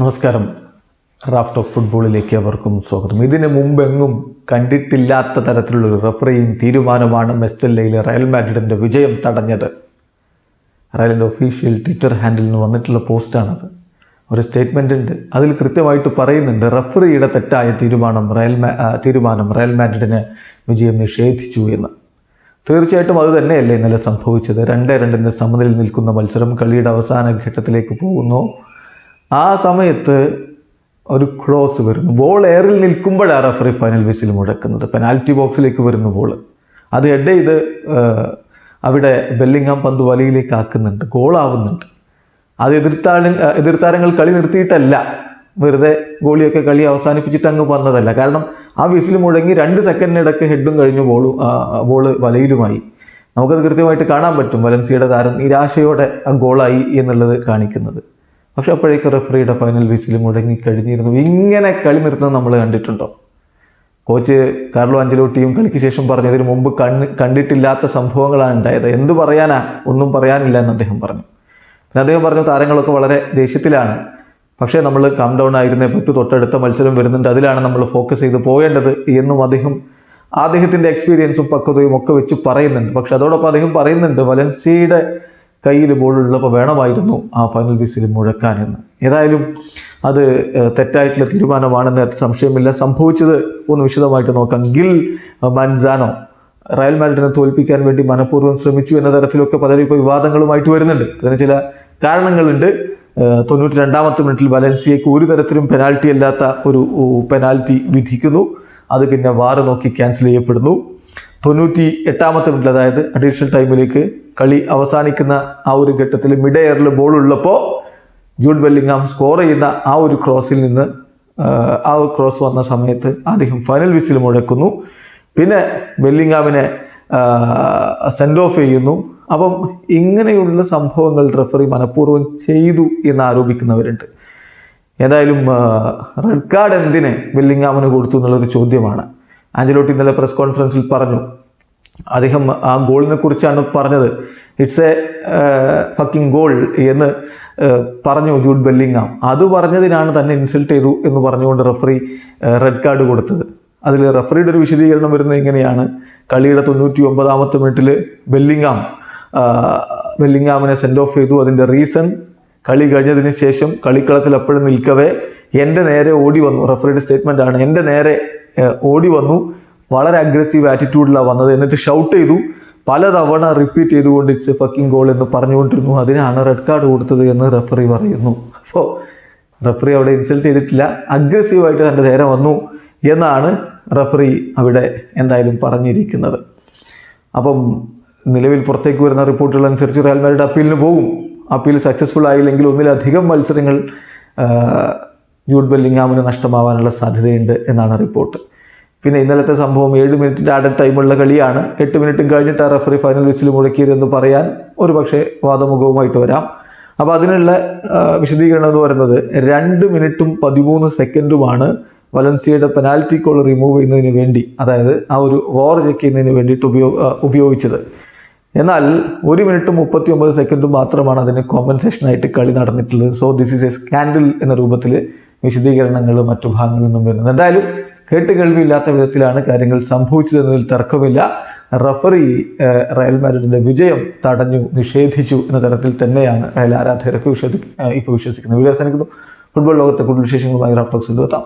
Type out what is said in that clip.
നമസ്കാരം. Raft of ഫുട്ബോളിലേക്ക് അവർക്കും സ്വാഗതം. ഇതിന് മുമ്പെങ്ങും കണ്ടിട്ടില്ലാത്ത തരത്തിലുള്ള റഫറിയും തീരുമാനമാണ് മെസ്റ്റല്ലയിലെ റയൽ മാഡ്രിഡിന്റെ വിജയം തടഞ്ഞത്. റയലിന്റെ ഒഫീഷ്യൽ ട്വിറ്റർ ഹാൻഡിൽ നിന്ന് വന്നിട്ടുള്ള പോസ്റ്റാണത്. ഒരു സ്റ്റേറ്റ്മെന്റ് ഉണ്ട്. അതിൽ കൃത്യമായിട്ട് പറയുന്നുണ്ട് റഫറിയുടെ തെറ്റായ തീരുമാനം റയൽ തീരുമാനം റയൽ മാഡ്രിഡിന് വിജയം നിഷേധിച്ചു എന്ന്. തീർച്ചയായിട്ടും അത് തന്നെയല്ലേ ഇന്നലെ സംഭവിച്ചത്. രണ്ട് രണ്ടിന്റെ സമനിലയിൽ നിൽക്കുന്ന മത്സരം കളിയുടെ അവസാന ഘട്ടത്തിലേക്ക് പോകുന്നു. ആ സമയത്ത് ഒരു ക്ലോസ് വരുന്നു. ബോൾ എയറിൽ നിൽക്കുമ്പോഴാണ് റഫറി ഫൈനൽ വിസിൽ മുഴക്കുന്നത്. പെനാൽറ്റി ബോക്സിലേക്ക് വരുന്ന ബോൾ. അത് ഹെഡ് ചെയ്ത് അവിടെ ബെല്ലിങ്ങാം പന്ത് വലയിലേക്ക് ആക്കുന്നുണ്ട്. ഗോളാവുന്നുണ്ട്. അത് എതിർത്താളി എതിർത്താരങ്ങൾ കളി നിർത്തിയിട്ടല്ല. വെറുതെ ഗോളിയൊക്കെ കളി അവസാനിപ്പിച്ചിട്ട് അങ്ങ് വന്നതല്ല. കാരണം ആ വിസിൽ മുഴങ്ങി രണ്ട് സെക്കൻഡിനിടക്ക് ഹെഡും കഴിഞ്ഞു ബോളും ബോൾ വലയിലുമായി. നമുക്കത് കൃത്യമായിട്ട് കാണാൻ പറ്റും. വലൻസിയുടെ താരം നിരാശയോടെ ആ ഗോളായി എന്നുള്ളത് കാണിക്കുന്നത്. പക്ഷെ അപ്പോഴേക്ക് റെഫറിയുടെ ഫൈനൽ വിസിൽ മുടങ്ങി കഴിഞ്ഞിരുന്നു. ഇങ്ങനെ കളി നിർത്തുന്നത് നമ്മൾ കണ്ടിട്ടുണ്ടോ? കോച്ച് കാർലോ അഞ്ചലോട്ടിയും കളിക്ക് ശേഷം പറഞ്ഞതിന് മുമ്പ് കണ്ണ് കണ്ടിട്ടില്ലാത്ത സംഭവങ്ങളാണ് ഉണ്ടായത്. എന്ത് പറയാനാ? ഒന്നും പറയാനില്ല എന്ന് അദ്ദേഹം പറഞ്ഞു. പിന്നെ അദ്ദേഹം പറഞ്ഞു താരങ്ങളൊക്കെ വളരെ ദേഷ്യത്തിലാണ്. പക്ഷേ നമ്മൾ കാം ഡൗൺ ആയിരുന്നേ പറ്റു. തൊട്ടടുത്ത മത്സരം വരുന്നുണ്ട്. അതിലാണ് നമ്മൾ ഫോക്കസ് ചെയ്ത് പോകേണ്ടത് എന്നും അദ്ദേഹം അദ്ദേഹത്തിന്റെ എക്സ്പീരിയൻസും പക്വതയും ഒക്കെ വെച്ച് പറയുന്നുണ്ട്. പക്ഷെ അതോടൊപ്പം അദ്ദേഹം പറയുന്നുണ്ട് വലൻസിയുടെ കയ്യിൽ ബോളുള്ളപ്പോൾ വേണമായിരുന്നു ആ ഫൈനൽ വിസിൽ മുഴക്കാനെന്ന് ഏതായാലും അത് തെറ്റായിട്ടുള്ള തീരുമാനമാണെന്ന് സംശയമില്ല. സംഭവിച്ചത് ഒന്ന് വിശദമായിട്ട് നോക്കാം. ഗിൽ മൻസാനോ റയൽ മാഡ്രിഡിനെ തോൽപ്പിക്കാൻ വേണ്ടി മനഃപൂർവം ശ്രമിച്ചു എന്ന തരത്തിലൊക്കെ പലരും ഇപ്പോൾ വിവാദങ്ങളുമായിട്ട് വരുന്നുണ്ട്. അതിന് ചില കാരണങ്ങളുണ്ട്. തൊണ്ണൂറ്റി രണ്ടാമത്തെ മിനിറ്റിൽ വലൻസിയയ്ക്ക് ഒരു തരത്തിലും പെനാൽറ്റി അല്ലാത്ത ഒരു പെനാൽറ്റി വിധിക്കുന്നു. അത് പിന്നെ വാറ് നോക്കി ക്യാൻസൽ ചെയ്യപ്പെടുന്നു. തൊണ്ണൂറ്റി എട്ടാമത്തെ മിനിറ്റിൽ അതായത് അഡീഷണൽ ടൈമിലേക്ക് കളി അവസാനിക്കുന്ന ആ ഒരു ഘട്ടത്തിൽ മിഡ് എയറിൽ ബോൾ ഉള്ളപ്പോൾ ജൂഡ് ബെല്ലിംഗാം സ്കോർ ചെയ്യുന്ന ആ ഒരു ക്രോസിൽ നിന്ന് ആ, ഒരു ക്രോസ് വന്ന സമയത്ത് അദ്ദേഹം ഫൈനൽ വിസിൽ മുഴക്കുന്നു. പിന്നെ ബെല്ലിംഗാമിനെ സെൻഡ് ഓഫ് ചെയ്യുന്നു. അപ്പം ഇങ്ങനെയുള്ള സംഭവങ്ങൾ റെഫറി മനഃപൂർവം ചെയ്തു എന്ന് ആരോപിക്കുന്നവരുണ്ട്. ഏതായാലും റെഡ് കാർഡ് എന്തിനെ ബെല്ലിംഗാമിന് കൊടുത്തു എന്നുള്ളൊരു ചോദ്യമാണ്. ആഞ്ചലോട്ടി ഇന്നലെ പ്രസ് കോൺഫറൻസിൽ പറഞ്ഞു. അദ്ദേഹം ആ ഗോളിനെ കുറിച്ചാണ് പറഞ്ഞത്. ഇറ്റ്സ് എ ഫക്കിംഗ് ഗോൾ എന്ന് പറഞ്ഞു ജൂഡ് ബെല്ലിങ്ങാം അത് പറഞ്ഞതിനാണ് തന്നെ ഇൻസൾട്ട് ചെയ്തു എന്ന് പറഞ്ഞുകൊണ്ട് റഫറി റെഡ് കാർഡ് കൊടുത്തത്. അതിൽ റഫറിയുടെ ഒരു വിശദീകരണം വരുന്നത് ഇങ്ങനെയാണ്. കളിയുടെ തൊണ്ണൂറ്റി ഒമ്പതാമത്തെ മിനിറ്റിൽ ബെല്ലിങ്ങാം ആ, ബെല്ലിങ്ങാമിനെ സെൻഡ് ഓഫ് ചെയ്തു. അതിന്റെ റീസൺ കളി കഴിഞ്ഞതിന് ശേഷം കളിക്കളത്തിൽ എപ്പോഴും നിൽക്കവേ എന്റെ നേരെ ഓടി വന്നു റഫറിയുടെ സ്റ്റേറ്റ്മെന്റ് ആണ്. എന്റെ നേരെ ഓടി വന്നു. വളരെ അഗ്രസീവ് ആറ്റിറ്റ്യൂഡിലാണ് വന്നത്. എന്നിട്ട് ഷൗട്ട് ചെയ്തു. പലതവണ റിപ്പീറ്റ് ചെയ്തുകൊണ്ട് ഇറ്റ്സ് എ ഫക്കിംഗ് ഗോൾ എന്ന് പറഞ്ഞുകൊണ്ടിരുന്നു. അതിനാണ് റെഡ് കാർഡ് കൊടുത്തത് എന്ന് റെഫറി പറയുന്നു. അപ്പോൾ റെഫറി അവിടെ ഇൻസൾട്ട് ചെയ്തിട്ടില്ല. അഗ്രസീവായിട്ട് തന്റെ നേരെ വന്നു എന്നാണ് റെഫറി അവിടെ എന്തായാലും പറഞ്ഞിരിക്കുന്നത്. അപ്പം നിലവിൽ പുറത്തേക്ക് വരുന്ന റിപ്പോർട്ടുകൾ അനുസരിച്ച് റയൽ മാഡ്രിഡ് അപ്പീലിന് പോകും. അപ്പീൽ സക്സസ്ഫുൾ ആയില്ലെങ്കിൽ ഒന്നിലധികം മത്സരങ്ങൾ ജൂഡ് ബെല്ലിങ്ങാമിന് നഷ്ടമാവാനുള്ള സാധ്യതയുണ്ട് എന്നാണ് റിപ്പോർട്ട്. പിന്നെ ഇന്നലത്തെ സംഭവം ഏഴ് മിനിറ്റിന്റെ ആഡഡ് ടൈമുള്ള കളിയാണ്. എട്ട് മിനിറ്റും കഴിഞ്ഞിട്ട് ആ റഫറി ഫൈനൽ വിസിൽ മുഴക്കിയതെന്ന് പറയാൻ ഒരു പക്ഷേ വാദമുഖവുമായിട്ട് വരാം. അപ്പോൾ അതിനുള്ള വിശദീകരണം എന്ന് പറയുന്നത് രണ്ട് മിനിറ്റും പതിമൂന്ന് സെക്കൻഡുമാണ് വലൻസിയയുടെ പെനാൽറ്റി കോൾ റിമൂവ് ചെയ്യുന്നതിന് വേണ്ടി അതായത് ആ ഒരു വോർ ചെക്ക് ചെയ്യുന്നതിന് വേണ്ടിയിട്ട് ഉപയോഗ ഉപയോഗിച്ചത്. എന്നാൽ ഒരു മിനിറ്റും മുപ്പത്തി ഒമ്പത് സെക്കൻഡും മാത്രമാണ് അതിന് കോമ്പൻസേഷനായിട്ട് കളി നടന്നിട്ടുള്ളത്. So this is a scandal എന്ന രൂപത്തിൽ വിശദീകരണങ്ങൾ മറ്റു ഭാഗങ്ങളിൽ നിന്നും വരുന്നത്. എന്തായാലും കേട്ട് കേൾവിയില്ലാത്ത വിധത്തിലാണ് കാര്യങ്ങൾ സംഭവിച്ചതെന്നതിൽ തർക്കമില്ല. റഫറി റയൽ മാഡ്രിഡിന്റെ വിജയം തടഞ്ഞു നിഷേധിച്ചു എന്ന തരത്തിൽ തന്നെയാണ് റയൽ ആരാധകരൊക്കെ വിശ്വസി ഇപ്പോൾ വിശ്വസിക്കുന്നത്. വീഡിയോ ഫുട്ബോൾ ലോകത്തെ കൂടുതൽ വിശേഷങ്ങളുമായി റാഫ്റ്റോക്സിൽ എത്താം.